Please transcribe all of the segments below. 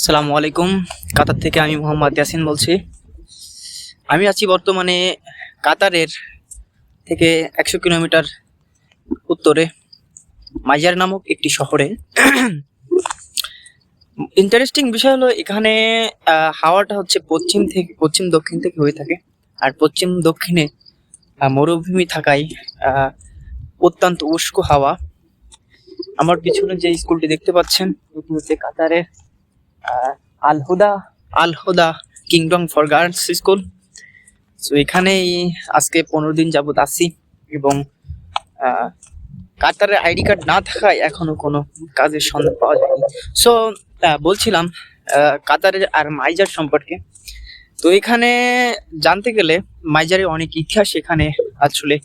আসসালামু আলাইকুম। কাতার থেকে আমি মোহাম্মদ ইয়াসিন বলছি। আমি আছি বর্তমানে কাতারের থেকে একশো কিলোমিটার উত্তরে মাইজার নামক একটি শহরে। ইন্টারেস্টিং বিষয় হলো এখানে হাওয়াটা হচ্ছে পশ্চিম থেকে পশ্চিম দক্ষিণ থেকে হয়ে থাকে। আর পশ্চিম দক্ষিণে মরুভূমি থাকায় অত্যন্ত উষ্ণ হাওয়া। আমার পিছনে যে স্কুলটি দেখতে পাচ্ছেন, এটি হচ্ছে কাতারের আহ, Al Huda Al Huda kingdom for girls school. So এখানেই আজকে পনেরো দিন যাবত আসি এবং কাতারের আইডি কার্ড না থাকায় এখনও কোনো কাজের সন্ধান পাওয়া যায়নি। সো বলছিলাম কাতারের আর মাইজার সম্পর্কে। তো এখানে জানতে গেলে মাইজারের অনেক ইতিহাস এখানে আসলে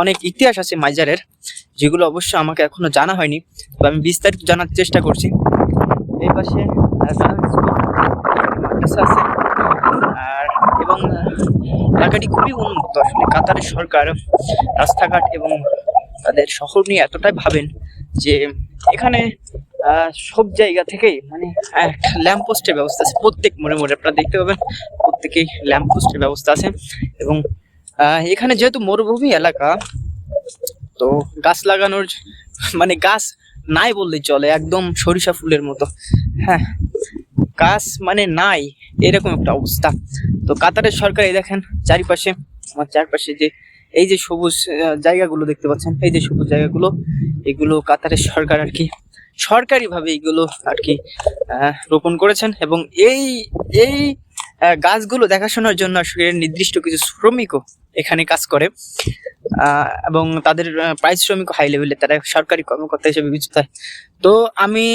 অনেক ইতিহাস আছে মাইজারের যেগুলো অবশ্য আমাকে এখনও জানা হয়নি। তো আমি বিস্তারিত জানার চেষ্টা করছি। এই পাশে আছে। আর এবং এলাকাটি খুবই উন্মুক্ত। আসলে কাতারের সরকার, রাস্তাঘাট এবং তাদের শহর নিয়ে এতটাই ভাবেন যে এখানে সব জায়গা থেকেই মানে ল্যাম্প পোস্টের ব্যবস্থা আছে। প্রত্যেক মোড়ে মোড়ে আপনারা দেখতে পাবেন, প্রত্যেকেই ল্যাম্প পোস্টের ব্যবস্থা আছে। এবং এখানে যেহেতু মরুভূমি এলাকা, তো গাছ লাগানোর মানে গাছ নাই বললেই চলে, একদম সরিষা ফুলের মতো। হ্যাঁ গাছ মানে নাই, এরকম একটা অবস্থা। তো কাতারের সরকার, এই দেখেন, চারিপাশে, আমার চারপাশে যে, এই যে সবুজ জায়গাগুলো দেখতে পাচ্ছেন, এই যে সবুজ জায়গাগুলো, এগুলো কাতারের সরকার আর কি, সরকারিভাবে এইগুলো আর কি রোপণ করেছেন এবং এই এই গাছগুলো দেখাশোনার জন্য আসলে নির্দিষ্ট কিছু শ্রমিকও এখানে কাজ করে। এবং তাদের পারিশ্রমিক হাই লেভেলে তারা সরকারি কর্মকর্তা হিসেবে বিবেচিত হয়। তো আমি